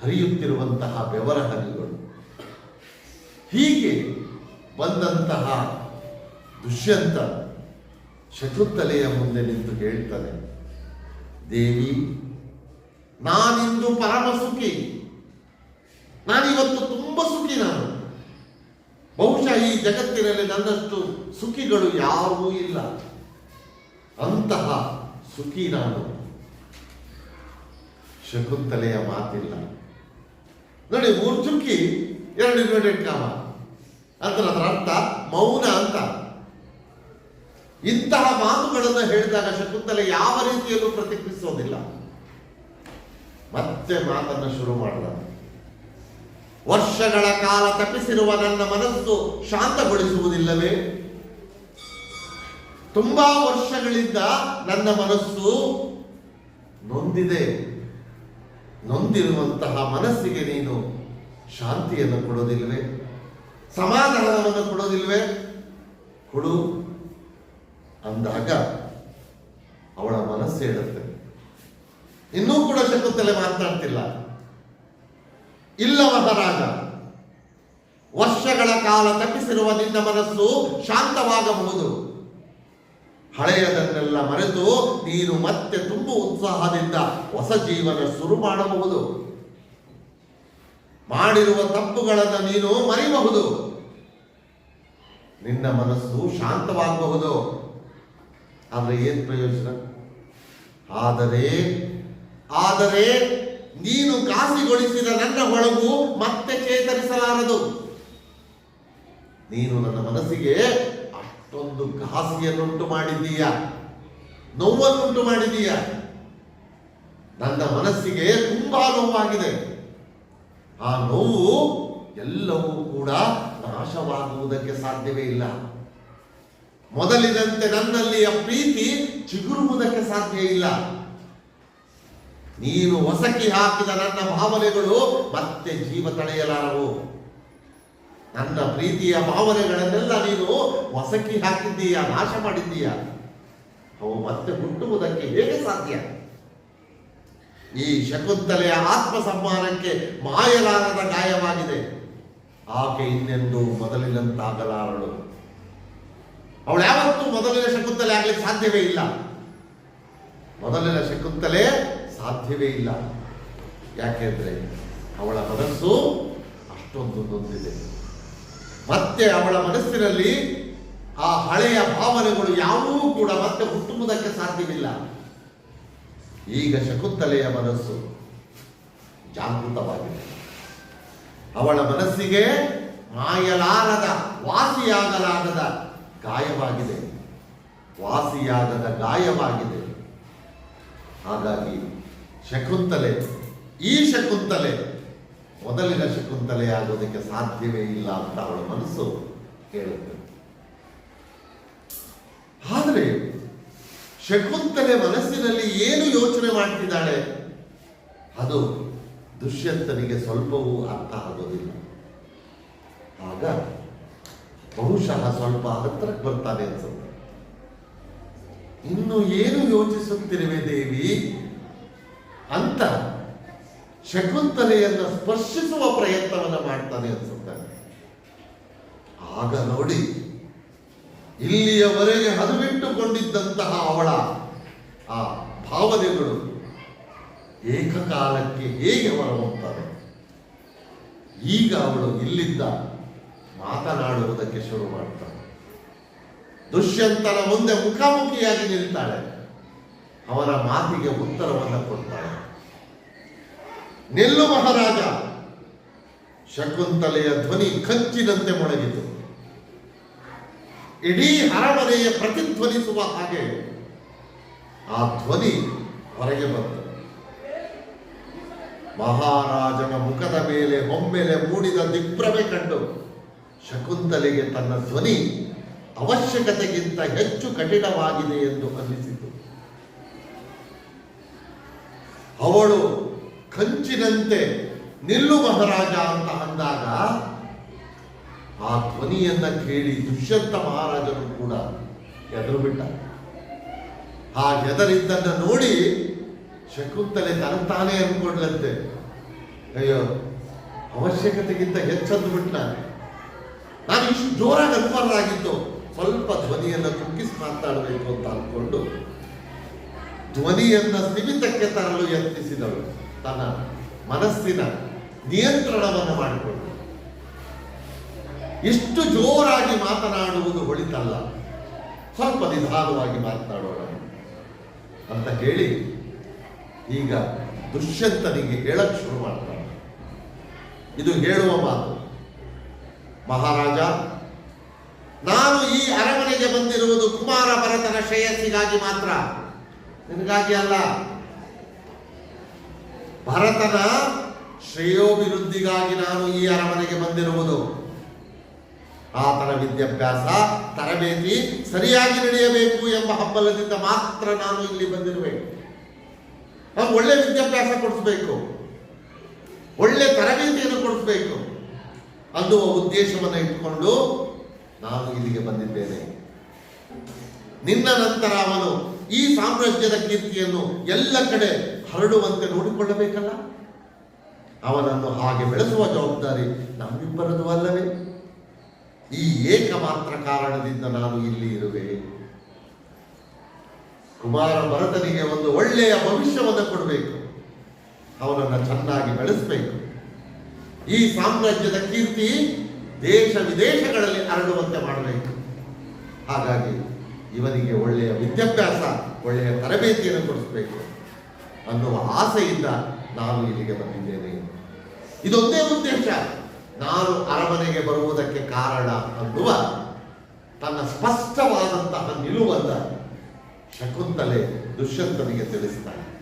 ಹರಿಯುತ್ತಿರುವಂತಹ ಬೆವರ ಹನಿಗಳು ಹೀಗೆ ಬಂದಂತಹ ದುಷ್ಯಂತ ಶಕುಂತಲೆಯ ಮುಂದೆ ನಿಂತು ಹೇಳ್ತಾನೆ ದೇವಿ, ನಾನಿಂದು ಪರಮ ಸುಖಿ ನಾನಿವತ್ತು ತುಂಬ ಸುಖಿ ನಾನು. ಬಹುಶಃ ಈ ಜಗತ್ತಿನಲ್ಲಿ ನನ್ನಷ್ಟು ಸುಖಿಗಳು ಯಾರೂ ಇಲ್ಲ. ಅಂತಹ ಸುಖಿ ನಾನು. ಶಕುಂತಲೆಯ ಮಾತಿಲ್ಲ. ನೋಡಿ ಮೂರು ಚುಕ್ಕಿ ಎರಡು ಇನ್ವರ್ಟೆಡ್ ಕಾಮ. ಅದರ ಅರ್ಥ ಮೌನ ಅಂತ. ಇಂತಹ ಮಾತುಗಳನ್ನು ಹೇಳಿದಾಗ ಶಕುಂತಲೆ ಯಾವ ರೀತಿಯಲ್ಲೂ ಪ್ರತಿಕ್ರಿಯಿಸೋದಿಲ್ಲ. ಮತ್ತೆ ಮಾತನ್ನು ಶುರು ಮಾಡಿದ ವರ್ಷಗಳ ಕಾಲ ತಪ್ಪಿಸಿರುವ ನನ್ನ ಮನಸ್ಸು ಶಾಂತಗೊಳಿಸುವುದಿಲ್ಲವೇ? ತುಂಬಾ ವರ್ಷಗಳಿಂದ ನನ್ನ ಮನಸ್ಸು ನೊಂದಿದೆ. ನೊಂದಿರುವಂತಹ ಮನಸ್ಸಿಗೆ ನೀನು ಶಾಂತಿಯನ್ನು ಕೊಡೋದಿಲ್ವೇ? ಸಮಾಧಾನವನ್ನು ಕೊಡೋದಿಲ್ವೇ? ಕೊಡು. ಅಂದಾಗ ಅವಳ ಮನಸ್ಸು ಹೇಳುತ್ತೆ. ಇನ್ನೂ ಕೂಡ ಶಕುಂತಲೆ ಮಾತನಾಡ್ತಿಲ್ಲ. ಇಲ್ಲ ಮಹಾರಾಜ ವರ್ಷಗಳ ಕಾಲ ತಪ್ಪಿಸಿರುವ ನಿನ್ನ ಮನಸ್ಸು ಶಾಂತವಾಗಬಹುದು. ಹಳೆಯದನ್ನೆಲ್ಲ ಮರೆತು ನೀನು ಮತ್ತೆ ತುಂಬ ಉತ್ಸಾಹದಿಂದ ಹೊಸ ಜೀವನ ಶುರು ಮಾಡಬಹುದು. ಮಾಡಿರುವ ತಪ್ಪುಗಳನ್ನು ನೀನು ಮರಿಬಹುದು. ನಿನ್ನ ಮನಸ್ಸು ಶಾಂತವಾಗಬಹುದು. ಆದರೆ ಏನು ಪ್ರಯೋಜನ? ಆದರೆ ಆದರೆ ನೀನು ಘಾಸಿಗೊಳಿಸಿದ ನನ್ನ ಒಳಗು ಮತ್ತೆ ಚೇತರಿಸಲಾರದು. ನೀನು ನನ್ನ ಮನಸ್ಸಿಗೆ ಅಷ್ಟೊಂದು ಘಾಸಿಯನ್ನುಂಟು ಮಾಡಿದ್ದೀಯ? ನೋವನ್ನುಂಟು ಮಾಡಿದೀಯ ನನ್ನ ಮನಸ್ಸಿಗೆ ತುಂಬಾ ನೋವಾಗಿದೆ. ಆ ನೋವು ಎಲ್ಲವೂ ಕೂಡ ನಾಶವಾಗುವುದಕ್ಕೆ ಸಾಧ್ಯವೇ ಇಲ್ಲ. ಮೊದಲಿನಂತೆ ನನ್ನಲ್ಲಿಯ ಪ್ರೀತಿ ಚಿಗುರುವುದಕ್ಕೆ ಸಾಧ್ಯ ಇಲ್ಲ. ನೀನು ಹೊಸಕಿ ಹಾಕಿದ ನನ್ನ ಭಾವನೆಗಳು ಮತ್ತೆ ಜೀವ ತಳೆಯಲಾರವು. ನನ್ನ ಪ್ರೀತಿಯ ಭಾವನೆಗಳನ್ನೆಲ್ಲ ನೀನು ಹೊಸಕಿ ಹಾಕಿದ್ದೀಯ, ನಾಶ ಮಾಡಿದ್ದೀಯ? ಅವು ಮತ್ತೆ ಹುಟ್ಟುವುದಕ್ಕೆ ಹೇಗೆ ಸಾಧ್ಯ? ಈ ಶಕುಂತಲೆಯ ಆತ್ಮ ಸಂಹಾರಕ್ಕೆ ಮಾಯಲಾರದ ಗಾಯವಾಗಿದೆ. ಆಕೆ ಇನ್ನೆಂದು ಮೊದಲಿನಂತಾಗಲಾರಳು. ಅವಳು ಯಾವತ್ತೂ ಮೊದಲಿನ ಶಕುಂತಲೆ ಆಗ್ಲಿಕ್ಕೆ ಸಾಧ್ಯವೇ ಇಲ್ಲ. ಮೊದಲಿನ ಶಕುಂತಲೆ ಸಾಧ್ಯವೇ ಇಲ್ಲ. ಯಾಕೆಂದ್ರೆ ಅವಳ ಮನಸ್ಸು ಅಷ್ಟೊಂದು ನೊಂದಿದೆ. ಮತ್ತೆ ಅವಳ ಮನಸ್ಸಿನಲ್ಲಿ ಆ ಹಳೆಯ ಭಾವನೆಗಳು ಯಾವೂ ಕೂಡ ಮತ್ತೆ ಹುಟ್ಟುವುದಕ್ಕೆ ಸಾಧ್ಯವಿಲ್ಲ. ಈಗ ಶಕುಂತಲೆಯ ಮನಸ್ಸು ಜಾಗೃತವಾಗಿದೆ. ಅವಳ ಮನಸ್ಸಿಗೆ ಮಾಯಲಾರದ, ವಾಸಿಯಾಗಲಾಗದ ಗಾಯವಾಗಿದೆ. ವಾಸಿಯಾಗದ ಗಾಯವಾಗಿದೆ. ಹಾಗಾಗಿ ಶಕುಂತಲೆ, ಈ ಶಕುಂತಲೆ, ಮೊದಲಿನ ಶಕುಂತಲೆ ಆಗೋದಕ್ಕೆ ಸಾಧ್ಯವೇ ಇಲ್ಲ ಅಂತ ಅವಳ ಮನಸ್ಸು ಕೇಳುತ್ತೆ ಆದರೆ ಶಕುಂತಲೆ ಮನಸ್ಸಿನಲ್ಲಿ ಏನು ಯೋಚನೆ ಮಾಡ್ತಿದ್ದಾಳೆ? ಅದು ದುಷ್ಯಂತನಿಗೆ ಸ್ವಲ್ಪವೂ ಅರ್ಥ ಆಗೋದಿಲ್ಲ. ಆಗ ಬಹುಶಃ ಸ್ವಲ್ಪ ಹತ್ರಕ್ಕೆ ಬರ್ತಾನೆ ಅನ್ಸುತ್ತೆ. ಇನ್ನು ಏನು ಯೋಚಿಸುತ್ತಿರುವೆ ದೇವಿ? ಅಂತ ಶಕುಂತಲೆಯನ್ನು ಸ್ಪರ್ಶಿಸುವ ಪ್ರಯತ್ನವನ್ನು ಮಾಡ್ತಾನೆ ಅನ್ಸುತ್ತಾನೆ ಆಗ ನೋಡಿ, ಇಲ್ಲಿಯವರೆಗೆ ಹದಬಿಟ್ಟುಕೊಂಡಿದ್ದಂತಹ ಅವಳ ಆ ಭಾವನೆಗಳು ಏಕಕಾಲಕ್ಕೆ ಹೇಗೆ ಹೊರಹೋಗ್ತವೆ? ಈಗ ಅವಳು ಇಲ್ಲಿಂದ ಮಾತನಾಡುವುದಕ್ಕೆ ಶುರು ಮಾಡ್ತಾಳೆ. ದುಷ್ಯಂತನ ಮುಂದೆ ಮುಖಾಮುಖಿಯಾಗಿ ನಿಲ್ತಾಳೆ. ಅವರ ಮಾತಿಗೆ ಉತ್ತರವನ್ನು ಕೊಡ್ತಾಳೆ. ನಿಲ್ಲು ಮಹಾರಾಜ. ಶಕುಂತಲೆಯ ಧ್ವನಿ ಕಂಚಿನಂತೆ ಮೊಳಗಿತು. ಇಡೀ ಅರಮನೆಯ ಪ್ರತಿಧ್ವನಿಸುವ ಹಾಗೆ ಆ ಧ್ವನಿ ಹೊರಗೆ ಬಂತು. ಮಹಾರಾಜನ ಮುಖದ ಮೇಲೆ ಒಮ್ಮೆಲೆ ಮೂಡಿದ ದಿಗ್ಭ್ರಮೆ ಕಂಡು ಶಕುಂತಲೆಗೆ ತನ್ನ ಧ್ವನಿ ಅವಶ್ಯಕತೆಗಿಂತ ಹೆಚ್ಚು ಕಠಿಣವಾಗಿದೆ ಎಂದು ಅನ್ನಿಸಿತು. ಅವಳು ಕಂಚಿನಂತೆ ನಿಲ್ಲು ಮಹಾರಾಜ ಅಂತ ಅಂದಾಗ ಆ ಧ್ವನಿಯನ್ನ ಕೇಳಿ ದುಷ್ಯಂತ ಮಹಾರಾಜರು ಕೂಡ ಎದುರು ಬಿಟ್ಟ ಆ ಎದರಿದ್ದನ್ನ ನೋಡಿ ಶಕುಂತಲೆ ತನತಾನೇ ಅಂದ್ಕೊಂಡ್ಲಂತೆ. ಅಯ್ಯೋ, ಅವಶ್ಯಕತೆಗಿಂತ ಹೆಚ್ಚಂದು ಬಿಟ್ಟ ನಾನು ಇಷ್ಟು ಜೋರಾಗಿ ಅನುಮಾನರಾಗಿದ್ದು ಸ್ವಲ್ಪ ಧ್ವನಿಯನ್ನ ಕುಗ್ಗಿಸಿ ಮಾತಾಡಬೇಕು ಅಂತ ಅಂದ್ಕೊಂಡು ಧ್ವನಿಯನ್ನ ಸ್ಥಿಮಿತಕ್ಕೆ ತರಲು ಯತ್ನಿಸಿದಳು. ತನ್ನ ಮನಸ್ಸಿನ ನಿಯಂತ್ರಣವನ್ನು ಮಾಡಿಕೊಳ್ಳಿ ಇಷ್ಟು ಜೋರಾಗಿ ಮಾತನಾಡುವುದು ಹೊಳಿತಲ್ಲ. ಸ್ವಲ್ಪ ನಿಧಾನವಾಗಿ ಮಾತನಾಡೋಣ. ಅಂತ ಹೇಳಿ ಈಗ ದುಷ್ಯಂತನಿಗೆ ಹೇಳಕ್ಕೆ ಶುರು ಮಾಡ್ತಾನೆ. ಇದು ಹೇಳುವ ಮಾತು. ಮಹಾರಾಜ, ನಾನು ಈ ಅರಮನೆಗೆ ಬಂದಿರುವುದು ಕುಮಾರ ಭರತನ ಶ್ರೇಯಸ್ಸಿಗಾಗಿ ಮಾತ್ರ. ನಿನಗಾಗಿ ಅಲ್ಲ ಭರತನ ಶ್ರೇಯೋಭಿವೃದ್ಧಿಗಾಗಿ ನಾನು ಈ ಅರಮನೆಗೆ ಬಂದಿರುವುದು. ಆತನ ವಿದ್ಯಾಭ್ಯಾಸ, ತರಬೇತಿ ಸರಿಯಾಗಿ ನಡೆಯಬೇಕು ಎಂಬ ಹಬ್ಬಲದಿಂದ ಮಾತ್ರ ನಾನು ಇಲ್ಲಿ ಬಂದಿರುವೆ. ನಾವು ಒಳ್ಳೆ ವಿದ್ಯಾಭ್ಯಾಸ ಕೊಡಿಸ್ಬೇಕು. ಒಳ್ಳೆ ತರಬೇತಿಯನ್ನು ಕೊಡಿಸ್ಬೇಕು. ಅನ್ನುವ ಉದ್ದೇಶವನ್ನು ಇಟ್ಟುಕೊಂಡು ನಾನು ಇಲ್ಲಿಗೆ ಬಂದಿದ್ದೇನೆ. ನಿನ್ನ ನಂತರ ಅವನು ಈ ಸಾಮ್ರಾಜ್ಯದ ಕೀರ್ತಿಯನ್ನು ಎಲ್ಲ ಕಡೆ ಹರಡುವಂತೆ ನೋಡಿಕೊಳ್ಳಬೇಕಲ್ಲ? ಅವನನ್ನು ಹಾಗೆ ಬೆಳೆಸುವ ಜವಾಬ್ದಾರಿ ನಮ್ಮಿಬ್ಬರದು ಅಲ್ಲವೇ. ಈ ಏಕಮಾತ್ರ ಕಾರಣದಿಂದ ನಾನು ಇಲ್ಲಿ ಇರುವೆ. ಕುಮಾರ ಭರತನಿಗೆ ಒಂದು ಒಳ್ಳೆಯ ಭವಿಷ್ಯವನ್ನು ಕೊಡಬೇಕು. ಅವನನ್ನು ಚೆನ್ನಾಗಿ ಬೆಳೆಸಬೇಕು. ಈ ಸಾಮ್ರಾಜ್ಯದ ಕೀರ್ತಿ ದೇಶ ವಿದೇಶಗಳಲ್ಲಿ ಹರಡುವಂತೆ ಮಾಡಬೇಕು. ಹಾಗಾಗಿ ಇವನಿಗೆ ಒಳ್ಳೆಯ ವಿದ್ಯಾಭ್ಯಾಸ, ಒಳ್ಳೆಯ ತರಬೇತಿಯನ್ನು ಕೊಡಿಸಬೇಕು. ಅನ್ನುವ ಆಸೆಯಿಂದ ನಾನು ಇಲ್ಲಿಗೆ ಬಂದಿದ್ದೇನೆ. ಇದೊಂದೇ ಉದ್ದೇಶ. ನಾನು ಅರಮನೆಗೆ ಬರುವುದಕ್ಕೆ ಕಾರಣ ಅನ್ನುವ ತನ್ನ ಸ್ಪಷ್ಟವಾದಂತಹ ನಿಲುವನ್ನ ಶಕುಂತಲೆ ದುಷ್ಯಂತನಿಗೆ ತಿಳಿಸ್ತಾನೆ.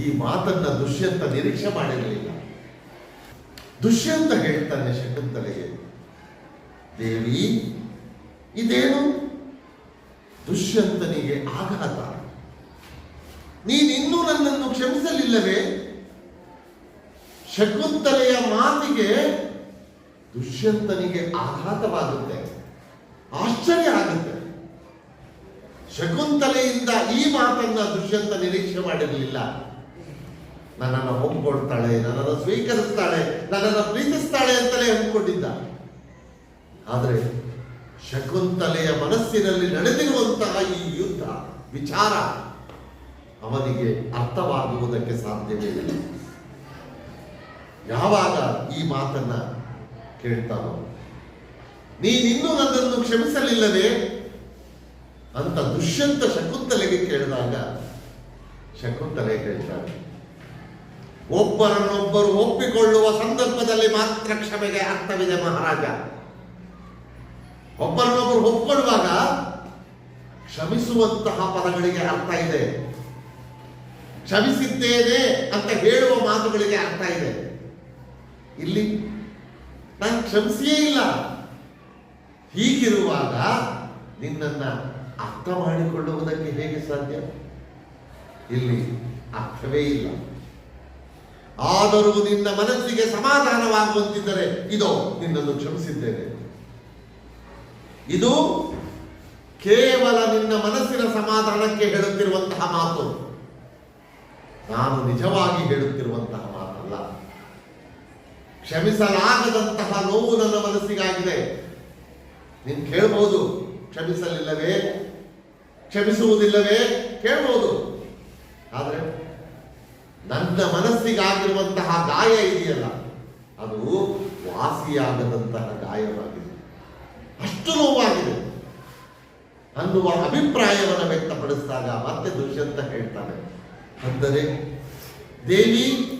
ಈ ಮಾತನ್ನ ದುಷ್ಯಂತ ನಿರೀಕ್ಷೆ ಮಾಡಿರಲಿಲ್ಲ. ದುಷ್ಯಂತ ಹೇಳ್ತಾನೆ ಶಕುಂತಲೆಗೆ, ದೇವಿ, ಇದೇನು? ದುಷ್ಯಂತನಿಗೆ ಆಘಾತ. ನೀನಿನ್ನೂ ನನ್ನನ್ನು ಕ್ಷಮಿಸಲಿಲ್ಲವೇ? ಶಕುಂತಲೆಯ ಮಾತಿಗೆ ದುಷ್ಯಂತನಿಗೆ ಆಘಾತವಾಗುತ್ತೆ, ಆಶ್ಚರ್ಯ ಆಗುತ್ತೆ. ಶಕುಂತಲೆಯಿಂದ ಈ ಮಾತನ್ನ ದುಷ್ಯಂತ ನಿರೀಕ್ಷೆ ಮಾಡಿರಲಿಲ್ಲ. ನನ್ನನ್ನು ಒಪ್ಕೊಳ್ತಾಳೆ ನನ್ನನ್ನು ಸ್ವೀಕರಿಸ್ತಾಳೆ, ನನ್ನನ್ನು ಪ್ರೀತಿಸ್ತಾಳೆ ಅಂತಲೇ ಹೊಂದ್ಕೊಂಡಿದ್ದ ಆದರೆ ಶಕುಂತಲೆಯ ಮನಸ್ಸಿನಲ್ಲಿ ನಡೆದಿರುವಂತಹ ಈ ಯುದ್ಧ, ವಿಚಾರ ಅವನಿಗೆ ಅರ್ಥವಾಗುವುದಕ್ಕೆ ಸಾಧ್ಯವೇ ಇಲ್ಲ. ಯಾವಾಗ ಈ ಮಾತನ್ನ ಕೇಳ್ತಾನೋ ನೀನಿನ್ನೂ ನನ್ನನ್ನು ಕ್ಷಮಿಸಲಿಲ್ಲವೇ? ಅಂತ ದುಷ್ಯಂತ ಶಕುಂತಲೆಗೆ ಕೇಳಿದಾಗ ಶಕುಂತಲೆ ಹೇಳ್ತಾಳೆ, ಒಬ್ಬರನ್ನೊಬ್ಬರು ಒಪ್ಪಿಕೊಳ್ಳುವ ಸಂದರ್ಭದಲ್ಲಿ ಮಾತ್ರ ಕ್ಷಮೆಗೆ ಅರ್ಥವಿದೆ ಮಹಾರಾಜ. ಒಬ್ಬರನ್ನೊಬ್ಬರು ಒಪ್ಪಿಕೊಳ್ಳುವಾಗ ಕ್ಷಮಿಸುವಂತಹ ಪದಗಳಿಗೆ ಅರ್ಥ ಇದೆ. ಕ್ಷಮಿಸಿದ್ದೇನೆ ಅಂತ ಹೇಳುವ ಮಾತುಗಳಿಗೆ ಅರ್ಥ ಇದೆ. ಇಲ್ಲಿ ನಾನು ಕ್ಷಮಿಸಿಯೇ ಇಲ್ಲ. ಹೀಗಿರುವಾಗ ನಿನ್ನನ್ನ ಅರ್ಥ ಮಾಡಿಕೊಳ್ಳುವುದಕ್ಕೆ ಹೇಗೆ ಸಾಧ್ಯ? ಇಲ್ಲಿ ಅರ್ಥವೇ ಇಲ್ಲ. ಆದರೂ ನಿನ್ನ ಮನಸ್ಸಿಗೆ ಸಮಾಧಾನವಾಗುವಂತಿದ್ದರೆ ಇದು, ನಿನ್ನನ್ನು ಕ್ಷಮಿಸಿದ್ದೇನೆ. ಇದು ಕೇವಲ ನಿನ್ನ ಮನಸ್ಸಿನ ಸಮಾಧಾನಕ್ಕೆ ಹೇಳುತ್ತಿರುವಂತಹ ಮಾತು. ನಾನು ನಿಜವಾಗಿ ಹೇಳುತ್ತಿರುವಂತಹ ಮಾತಲ್ಲ. ಕ್ಷಮಿಸಲಾಗದಂತಹ ನೋವು ನನ್ನ ಮನಸ್ಸಿಗಾಗಿದೆ. ನೀನು ಕೇಳಬಹುದು ಕ್ಷಮಿಸಲಿಲ್ಲವೇ? ಕ್ಷಮಿಸುವುದಿಲ್ಲವೇ? ಕೇಳಬಹುದು ಆದರೆ ನನ್ನ ಮನಸ್ಸಿಗಾಗಿರುವಂತಹ ಗಾಯ ಇದೆಯಲ್ಲ, ಅದು ವಾಸಿಯಾಗದಂತಹ ಗಾಯವಾಗಿದೆ. ಅಷ್ಟು ನೋವಾಗಿದೆ. ಅನ್ನುವ ಅಭಿಪ್ರಾಯವನ್ನು ವ್ಯಕ್ತಪಡಿಸಿದಾಗ ಮತ್ತೆ ದುಷ್ಯಂತ ಹೇಳ್ತಾನೆ. ಅಂದರೆ, ದೇವಿ,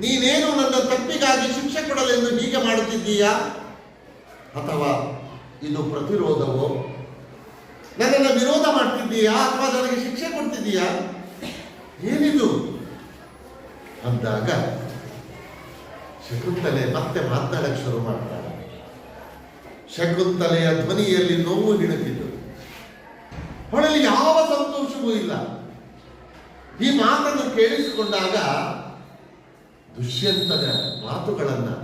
ನೀನೇನು ನನ್ನ ತಪ್ಪಿಗಾಗಿ ಶಿಕ್ಷೆ ಕೊಡಲೆಂದು ಹೀಗೆ ಮಾಡುತ್ತಿದ್ದೀಯಾ? ಅಥವಾ ಇದು ಪ್ರತಿರೋಧವೋ? ನನ್ನನ್ನು ವಿರೋಧ ಮಾಡ್ತಿದ್ದೀಯಾ? ಅಥವಾ ನನಗೆ ಶಿಕ್ಷೆ ಕೊಡ್ತಿದ್ದೀಯಾ? ಏನಿದು? ಅಂದಾಗ, ಶಕುಂತಲೆ ಮತ್ತೆ ಮಾತನಾಡಕ್ಕೆ ಶುರು ಮಾಡ್ತಾರೆ ಶಕುಂತಲೆಯ ಧ್ವನಿಯಲ್ಲಿ ನೋವು ಹಿಡಿದಿದ್ದು ಅವಳಲ್ಲಿ ಯಾವ ಸಂತೋಷವೂ ಇಲ್ಲ. ಈ ಮಾತನ್ನು ಕೇಳಿಸಿಕೊಂಡಾಗ ದುಷ್ಯಂತನ ಮಾತುಗಳನ್ನು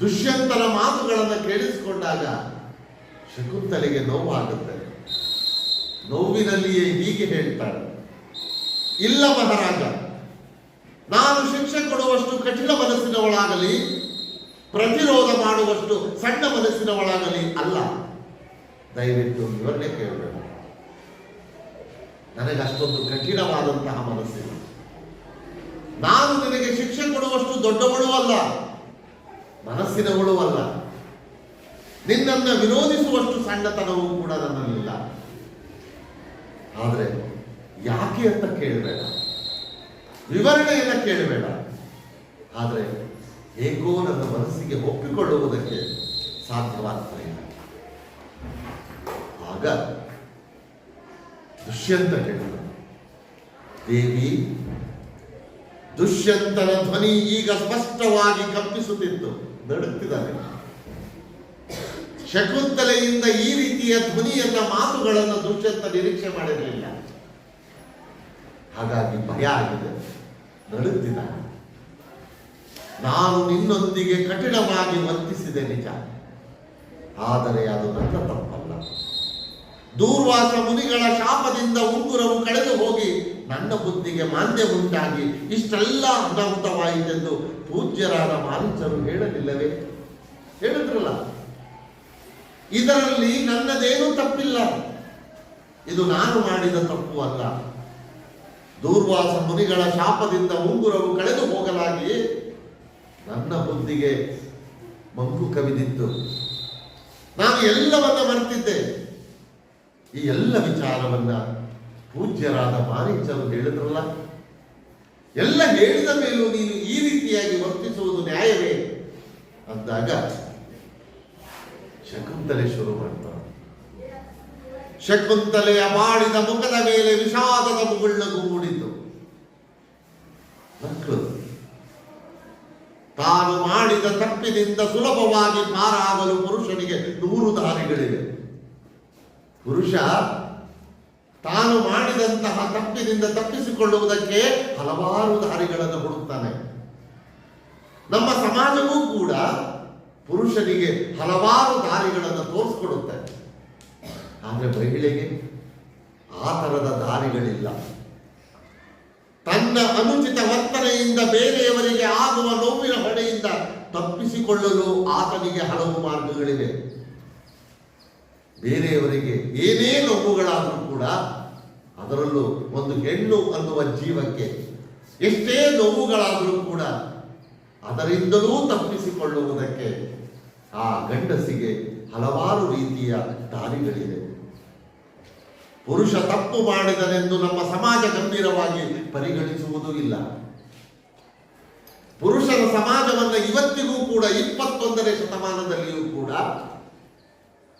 ದುಷ್ಯಂತನ ಮಾತುಗಳನ್ನು ಕೇಳಿಸಿಕೊಂಡಾಗ ಶಕುಂತಲೆಗೆ ನೋವಾಗುತ್ತೆ. ನೋವಿನಲ್ಲಿಯೇ ಹೀಗೆ ಹೇಳ್ತಾರೆ ಇಲ್ಲ ಮಹಾರಾಜ, ನಾನು ಶಿಕ್ಷೆ ಕೊಡುವಷ್ಟು ಕಠಿಣ ಮನಸ್ಸಿನವಳಾಗಲಿ, ಪ್ರತಿರೋಧ ಮಾಡುವಷ್ಟು ಸಣ್ಣ ಮನಸ್ಸಿನವಳಾಗಲಿ ಅಲ್ಲ. ದಯವಿಟ್ಟು ವಿವರಣೆ ಕೇಳಬೇಡ. ನನಗೆ ಅಷ್ಟೊಂದು ಕಠಿಣವಾದಂತಹ ಮನಸ್ಸಿಲ್ಲ ನಾನು ನಿನಗೆ ಶಿಕ್ಷೆ ಕೊಡುವಷ್ಟು ದೊಡ್ಡವಳು ಅಲ್ಲ, ಮನಸ್ಸಿನವಳು ಅಲ್ಲ. ನಿನ್ನನ್ನು ವಿರೋಧಿಸುವಷ್ಟು ಸಣ್ಣತನವೂ ಕೂಡ ನನ್ನಲ್ಲಿಲ್ಲ. ಆದರೆ ಯಾಕೆ ಅಂತ ಕೇಳಬೇಡ. ವಿವರಣೆಯನ್ನು ಕೇಳಬೇಡ. ಆದರೆ ಹೇಗೋ ನನ್ನ ಮನಸ್ಸಿಗೆ ಒಪ್ಪಿಕೊಳ್ಳುವುದಕ್ಕೆ ಸಾಧ್ಯವಾಗ್ತಾ ಇಲ್ಲ. ಆಗ ದುಷ್ಯಂತ ಹೇಳಿದ ದೇವಿ, ದುಷ್ಯಂತನ ಧ್ವನಿ ಈಗ ಸ್ಪಷ್ಟವಾಗಿ ಕಂಪಿಸುತ್ತಿತ್ತು. ನಡುತ್ತಿದ್ದಾನೆ ಶಕುಂತಲೆಯಿಂದ ಈ ರೀತಿಯ ಧ್ವನಿಯನ್ನ ಮಾತುಗಳನ್ನು ದುಷ್ಯಂತ ನಿರೀಕ್ಷೆ ಮಾಡಿರಲಿಲ್ಲ. ಹಾಗಾಗಿ ಭಯ ಆಗಿದೆ. ನಡುತ್ತಿದ್ದಾನೆ ನಾನು ನಿನ್ನೊಂದಿಗೆ ಕಠಿಣವಾಗಿ ವರ್ತಿಸಿದೆ ನಿಜ. ಆದರೆ ಅದು ನನ್ನ ತಪ್ಪಲ್ಲ. ದೂರ್ವಾಸ ಮುನಿಗಳ ಶಾಪದಿಂದ ಉಂಗುರವು ಕಳೆದು ಹೋಗಿ ನನ್ನ ಬುದ್ಧಿಗೆ ಮಾನ್ಯ ಉಂಟಾಗಿ ಇಷ್ಟೆಲ್ಲ ಅನಾಹುತವಾಯಿತೆಂದು ಪೂಜ್ಯರಾದ ಮಾನಸರು ಹೇಳಲಿಲ್ಲವೇ? ಹೇಳಿದ್ರಲ್ಲ. ಇದರಲ್ಲಿ ನನ್ನದೇನೂ ತಪ್ಪಿಲ್ಲ. ಇದು ನಾನು ಮಾಡಿದ ತಪ್ಪು ಅಲ್ಲ. ದೂರ್ವಾಸ ಮುನಿಗಳ ಶಾಪದಿಂದ ಉಂಗುರವು ಕಳೆದು ಹೋಗಲಾಗಿ ನನ್ನ ಬುದ್ಧಿಗೆ ಮಂಕು ಕವಿದಿತ್ತು. ನಾನು ಎಲ್ಲವನ್ನ ಮರೆತಿದ್ದೆ. ಈ ಎಲ್ಲ ವಿಚಾರವನ್ನ ಪೂಜ್ಯರಾದ ಮಾರೀಚರು ಹೇಳಿದ್ರಲ್ಲ? ಎಲ್ಲ ಹೇಳಿದ ಮೇಲೂ ನೀನು ಈ ರೀತಿಯಾಗಿ ವರ್ತಿಸುವುದು ನ್ಯಾಯವೇ? ಅಂದಾಗ ಶಕುಂತಲೆ ಶುರು ಮಾಡ್ತಾನೆ ಶಕುಂತಲೆಯ ಮಾಡಿದ ಮುಖದ ಮೇಲೆ ವಿಷಾದದ ಮುಗುಳ್ನಗು ಮೂಡಿತು. ಮಕ್ಕಳು, ತಾನು ಮಾಡಿದ ತಪ್ಪಿನಿಂದ ಸುಲಭವಾಗಿ ಪಾರಾಗಲು ಪುರುಷನಿಗೆ ನೂರು ದಾರಿಗಳಿವೆ. ಪುರುಷ ತಾನು ಮಾಡಿದಂತಹ ತಪ್ಪಿನಿಂದ ತಪ್ಪಿಸಿಕೊಳ್ಳುವುದಕ್ಕೆ ಹಲವಾರು ದಾರಿಗಳನ್ನು ಹುಡುಕ್ತಾನೆ ನಮ್ಮ ಸಮಾಜವೂ ಕೂಡ ಪುರುಷನಿಗೆ ಹಲವಾರು ದಾರಿಗಳನ್ನು ತೋರಿಸ್ಕೊಡುತ್ತೆ. ಆದರೆ ಮಹಿಳೆಗೆ ಆ ಥರದ ದಾರಿಗಳಿಲ್ಲ. ತನ್ನ ಅನುಚಿತ ವರ್ತನೆಯಿಂದ ಬೇರೆಯವರಿಗೆ ಆಗುವ ನೋವಿನ ಹೊಡೆಯಿಂದ ತಪ್ಪಿಸಿಕೊಳ್ಳಲು ಆತನಿಗೆ ಹಲವು ಮಾರ್ಗಗಳಿವೆ. ಬೇರೆಯವರಿಗೆ ಏನೇ ನೋವುಗಳಾದರೂ ಕೂಡ ಅದರಲ್ಲೂ ಒಂದು ಹೆಣ್ಣು ಅನ್ನುವ ಜೀವಕ್ಕೆ ಎಷ್ಟೇ ನೋವುಗಳಾದರೂ ಕೂಡ ಅದರಿಂದಲೂ ತಪ್ಪಿಸಿಕೊಳ್ಳುವುದಕ್ಕೆ ಆ ಗಂಡಸಿಗೆ ಹಲವಾರು ರೀತಿಯ ದಾರಿಗಳಿವೆ. ಪುರುಷ ತಪ್ಪು ಮಾಡಿದನೆಂದು ನಮ್ಮ ಸಮಾಜ ಗಂಭೀರವಾಗಿ ಪರಿಗಣಿಸುವುದೂ ಇಲ್ಲ. ಪುರುಷರ ಸಮಾಜವನ್ನು ಇವತ್ತಿಗೂ ಕೂಡ ಇಪ್ಪತ್ತೊಂದನೇ ಶತಮಾನದಲ್ಲಿಯೂ ಕೂಡ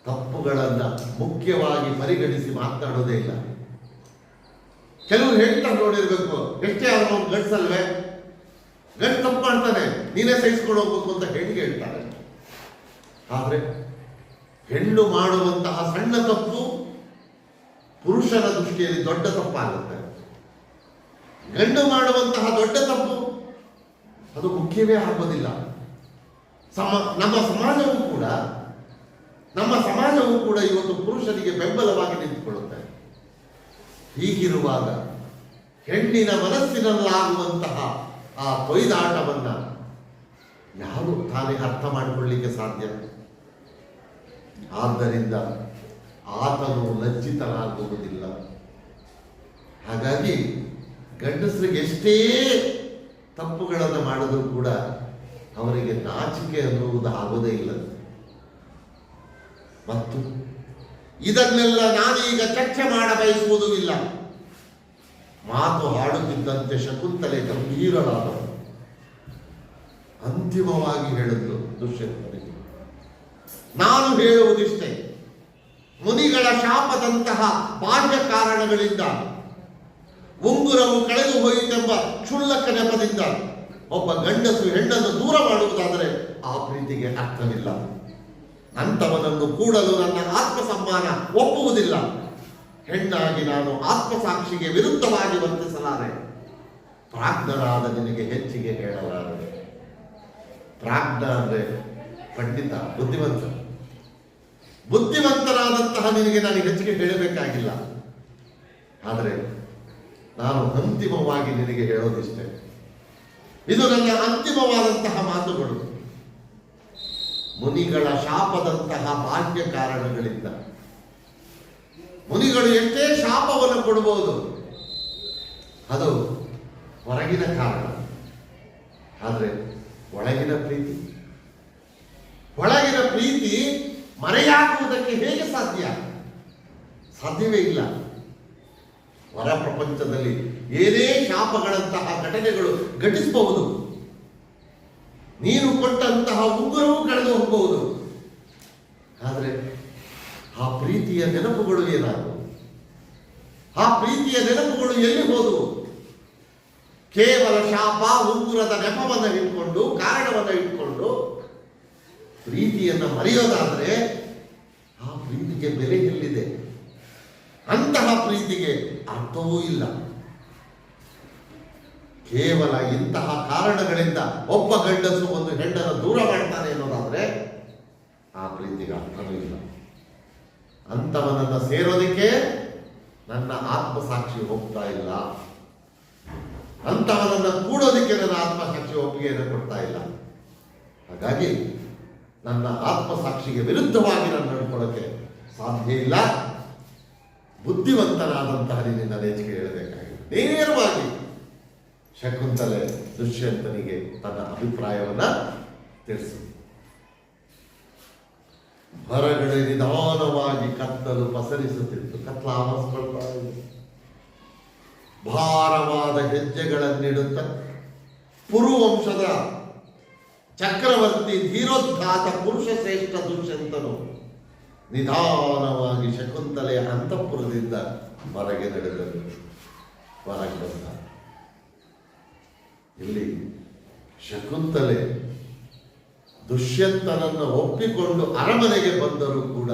ತಪ್ಪುಗಳನ್ನ ಮುಖ್ಯವಾಗಿ ಪರಿಗಣಿಸಿ ಮಾತನಾಡೋದೇ ಇಲ್ಲ. ಕೆಲವರು ಹೇಳ್ತಾರೆ ನೋಡಿರ್ಬೇಕು, ಎಷ್ಟೇ ಅವನು ಗಂಡ್ಸಲ್ವೇ? ಗಂಡು ತಪ್ಪು ಮಾಡ್ತಾನೆ ನೀನೇ ಸಹಿಸ್ಕೊಂಡು ಹೋಗ್ಬೇಕು ಅಂತ ಹೆಣ್ಣಿಗೆ ಹೇಳ್ತಾರೆ. ಆದರೆ ಹೆಣ್ಣು ಮಾಡುವಂತಹ ಸಣ್ಣ ತಪ್ಪು ಪುರುಷನ ದೃಷ್ಟಿಯಲ್ಲಿ ದೊಡ್ಡ ತಪ್ಪಾಗುತ್ತೆ. ಗಂಡು ಮಾಡುವಂತಹ ದೊಡ್ಡ ತಪ್ಪು, ಅದು ಮುಖ್ಯವೇ ಆಗೋದಿಲ್ಲ. ಸಮ, ನಮ್ಮ ಸಮಾಜವೂ ಕೂಡ ನಮ್ಮ ಸಮಾಜವು ಕೂಡ ಇವತ್ತು ಪುರುಷರಿಗೆ ಬೆಂಬಲವಾಗಿ ನಿಂತುಕೊಳ್ಳುತ್ತೆ. ಹೀಗಿರುವಾಗ ಹೆಣ್ಣಿನ ಮನಸ್ಸಿನಲ್ಲಾಗುವಂತಹ ಆ ಕೊಯ್ದಾಟವನ್ನ ಯಾರು ತಾನೇ ಅರ್ಥ ಮಾಡಿಕೊಳ್ಳಿಕ್ಕೆ ಸಾಧ್ಯ? ಆದ್ದರಿಂದ ಆತನು ಲಜ್ಜಿತನಾಗುವುದಿಲ್ಲ. ಹಾಗಾಗಿ ಗಂಡಸರಿಗೆ ಎಷ್ಟೇ ತಪ್ಪುಗಳನ್ನು ಮಾಡಿದ್ರು ಕೂಡ ಅವರಿಗೆ ನಾಚಿಕೆ ಅನ್ನುವುದು ಆಗೋದೇ ಇಲ್ಲ. ಮತ್ತು ಇದನ್ನೆಲ್ಲ ನಾನೀಗ ಚರ್ಚೆ ಮಾಡ ಬಯಸುವುದು ಇಲ್ಲ. ಮಾತು ಹಾಡುತ್ತಿದ್ದಂತೆ ಶಕುಂತಲೆ ಗಂಭೀರಳಾದಳು. ಅಂತಿಮವಾಗಿ ಹೇಳಿದ್ರು ದುಷ್ಯಂತನಿಗೆ. ನಾನು ಹೇಳುವುದಿಷ್ಟೇ. ಮುನಿಗಳ ಶಾಪದಂತಹ ಬಾಹ್ಯ ಕಾರಣಗಳಿಂದ ಉಂಗುರವು ಕಳೆದು ಹೋಯಿತೆಂಬ ಕ್ಷುಲ್ಲಕ ನೆಪದಿಂದ ಒಬ್ಬ ಗಂಡಸು ಹೆಣ್ಣನ್ನು ದೂರ ಮಾಡುವುದಾದರೆ ಆ ಪ್ರೀತಿಗೆ ಅರ್ಥವಿಲ್ಲ. ಅಂಥವನನ್ನು ಕೂಡಲು ನನ್ನ ಆತ್ಮ ಸಮ್ಮಾನ ಒಪ್ಪುವುದಿಲ್ಲ. ಹೆಣ್ಣಾಗಿ ನಾನು ಆತ್ಮಸಾಕ್ಷಿಗೆ ವಿರುದ್ಧವಾಗಿ ವರ್ತಿಸಲಾರೆ. ಪ್ರಾಜ್ಞರಾದ ನಿನಗೆ ಹೆಚ್ಚಿಗೆ ಹೇಳಲಾರೆ ಪ್ರಾಜ್ಞ ಅಂದ್ರೆ ಪಂಡಿತ, ಬುದ್ಧಿವಂತ. ಬುದ್ಧಿವಂತರಾದಂತಹ ನಿನಗೆ ನಾನು ಹೆಚ್ಚಿಗೆ ಹೇಳಬೇಕಾಗಿಲ್ಲ. ಆದರೆ ನಾನು ಅಂತಿಮವಾಗಿ ನಿನಗೆ ಹೇಳೋದಿಷ್ಟೇ. ಇದು ನನ್ನ ಅಂತಿಮವಾದಂತಹ ಮಾತುಗಳು. ಮುನಿಗಳ ಶಾಪದಂತಹ ಬಾಹ್ಯ ಕಾರಣಗಳಿಂದ. ಮುನಿಗಳು ಎಷ್ಟೇ ಶಾಪವನ್ನು ಕೊಡಬಹುದು ಅದು ಹೊರಗಿನ ಕಾರಣ. ಆದರೆ ಒಳಗಿನ ಪ್ರೀತಿ. ಒಳಗಿನ ಪ್ರೀತಿ ಮರೆಯಾಗುವುದಕ್ಕೆ ಹೇಗೆ ಸಾಧ್ಯ? ಸಾಧ್ಯವೇ ಇಲ್ಲ. ಹೊರ ಪ್ರಪಂಚದಲ್ಲಿ ಏನೇ ಶಾಪಗಳಂತಹ ಘಟನೆಗಳು ಘಟಿಸಬಹುದು. ನೀನು ಕೊಟ್ಟಂತಹ ಉಂಗುರವೂ ಕಳೆದು ಹೋಗಬಹುದು. ಆದರೆ ಆ ಪ್ರೀತಿಯ ನೆನಪುಗಳು ಏನಾದವು? ಆ ಪ್ರೀತಿಯ ನೆನಪುಗಳು ಎಲ್ಲಿ ಹೋದವು? ಕೇವಲ ಶಾಪ, ಉಂಗುರದ ನೆಪವನ್ನು ಇಟ್ಕೊಂಡು, ಕಾರಣವನ್ನು ಇಟ್ಕೊಂಡು ಪ್ರೀತಿಯನ್ನು ಮರೆಯೋದಾದರೆ ಆ ಪ್ರೀತಿಗೆ ಬೆಲೆ ಎಲ್ಲಿದೆ ಅಂತಹ ಪ್ರೀತಿಗೆ ಅರ್ಥವೂ ಇಲ್ಲ. ಕೇವಲ ಇಂತಹ ಕಾರಣಗಳಿಂದ ಒಬ್ಬ ಗಂಡಸು ಒಂದು ಹೆಣ್ಣನ ದೂರ ಮಾಡ್ತಾನೆ ಅನ್ನೋದಾದ್ರೆ ಆ ಪ್ರೀತಿಗೆ ಅರ್ಥವೂ ಇಲ್ಲ. ಅಂಥವನನ್ನು ಸೇರೋದಕ್ಕೆ ನನ್ನ ಆತ್ಮಸಾಕ್ಷಿ ಹೋಗ್ತಾ ಇಲ್ಲ. ಅಂತವನನ್ನ ಕೂಡೋದಕ್ಕೆ ನನ್ನ ಆತ್ಮಸಾಕ್ಷಿ ಒಪ್ಪಿಗೆಯನ್ನು ಕೊಡ್ತಾ ಇಲ್ಲ. ಹಾಗಾಗಿ ನನ್ನ ಆತ್ಮಸಾಕ್ಷಿಗೆ ವಿರುದ್ಧವಾಗಿ ನಾನು ನಡ್ಕೊಳ್ಳೋಕೆ ಸಾಧ್ಯ ಇಲ್ಲ. ಬುದ್ಧಿವಂತನಾದಂತಹ ನಿನ್ನ ನೇಚಿಕೆ ಹೇಳಬೇಕಾಗಿದೆ. ನೇರವಾಗಿ ಶಕುಂತಲೆ ದುಷ್ಯಂತನಿಗೆ ತನ್ನ ಅಭಿಪ್ರಾಯವನ್ನು ತಿಳಿಸು. ಹೊರಗಡೆ ನಿಧಾನವಾಗಿ ಕತ್ತಲು ಪಸರಿಸುತ್ತಿತ್ತು. ಕತ್ಲ ಆವರಿಸ್ಕೊಳ್ತಾ ಇದೆ ಭಾರವಾದ ಹೆಜ್ಜೆಗಳನ್ನಿಡುತ್ತ ಪುರುವಂಶದ ಚಕ್ರವರ್ತಿ ಧೀರೋದ್ಧಾತ ಪುರುಷ ಶ್ರೇಷ್ಠ ದುಷ್ಯಂತನು ನಿಧಾನವಾಗಿ ಶಕುಂತಲೆಯ ಅಂತಃಪುರದಿಂದ ಹೊರಗೆ ನಡೆದರು ಹೊರಗೆ ಬಂದ. ಇಲ್ಲಿ ಶಕುಂತಲೆ ದುಷ್ಯಂತನನ್ನು ಒಪ್ಪಿಕೊಂಡು ಅರಮನೆಗೆ ಬಂದರೂ ಕೂಡ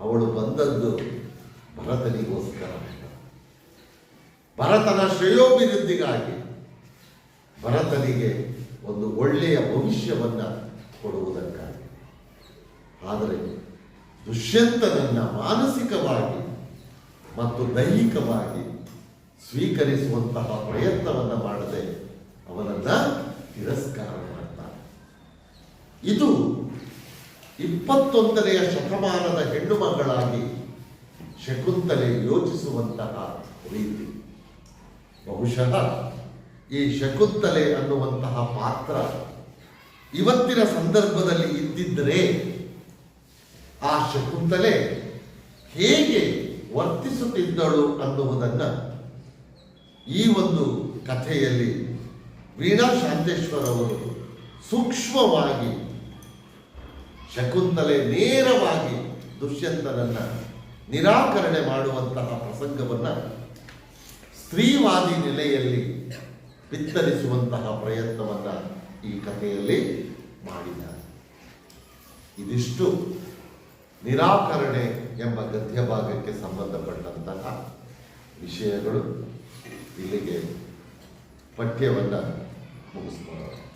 ಅವಳು ಬಂದದ್ದು ಭರತನಿಗೋಸ್ಕರ. ಭರತನ ಶ್ರೇಯೋಭಿವೃದ್ಧಿಗಾಗಿ ಭರತನಿಗೆ ಒಂದು ಒಳ್ಳೆಯ ಭವಿಷ್ಯವನ್ನು ಕೊಡುವುದಕ್ಕಾಗಿ. ಆದರೆ ದುಷ್ಯಂತನನ್ನು ಮಾನಸಿಕವಾಗಿ ಮತ್ತು ದೈಹಿಕವಾಗಿ ಸ್ವೀಕರಿಸುವಂತಹ ಪ್ರಯತ್ನವನ್ನು ಮಾಡದೆ ಅವನನ್ನ ತಿರಸ್ಕಾರ ಮಾಡ್ತಾನೆ. ಇದು ಇಪ್ಪತ್ತೊಂದನೆಯ ಶತಮಾನದ ಹೆಣ್ಣು ಮಗಳಾಗಿ ಶಕುಂತಲೆ ಯೋಚಿಸುವಂತಹ ರೀತಿ. ಬಹುಶಃ ಈ ಶಕುಂತಲೆ ಅನ್ನುವಂತಹ ಪಾತ್ರ ಇವತ್ತಿನ ಸಂದರ್ಭದಲ್ಲಿ ಇದ್ದಿದ್ದರೆ ಆ ಶಕುಂತಲೆ ಹೇಗೆ ವರ್ತಿಸುತ್ತಿದ್ದಳು ಅನ್ನುವುದನ್ನು ಈ ಒಂದು ಕಥೆಯಲ್ಲಿ ವೀಣಾ ಶಾಂತೇಶ್ವರ ಅವರು ಸೂಕ್ಷ್ಮವಾಗಿ, ಶಕುಂತಲೆ ನೇರವಾಗಿ ದುಷ್ಯಂತನನ್ನ ನಿರಾಕರಣೆ ಮಾಡುವಂತಹ ಪ್ರಸಂಗವನ್ನ ಸ್ತ್ರೀವಾದಿ ನೆಲೆಯಲ್ಲಿ ಬಿತ್ತರಿಸುವಂತಹ ಪ್ರಯತ್ನವನ್ನ ಈ ಕಥೆಯಲ್ಲಿ ಮಾಡಿದ್ದಾರೆ. ಇದಿಷ್ಟು ನಿರಾಕರಣೆ ಎಂಬ ಗದ್ಯ ಭಾಗಕ್ಕೆ ಸಂಬಂಧಪಟ್ಟಂತಹ ವಿಷಯಗಳು ಇಲ್ಲಿಗೆ ಪಠ್ಯವನ್ನ What was the uh,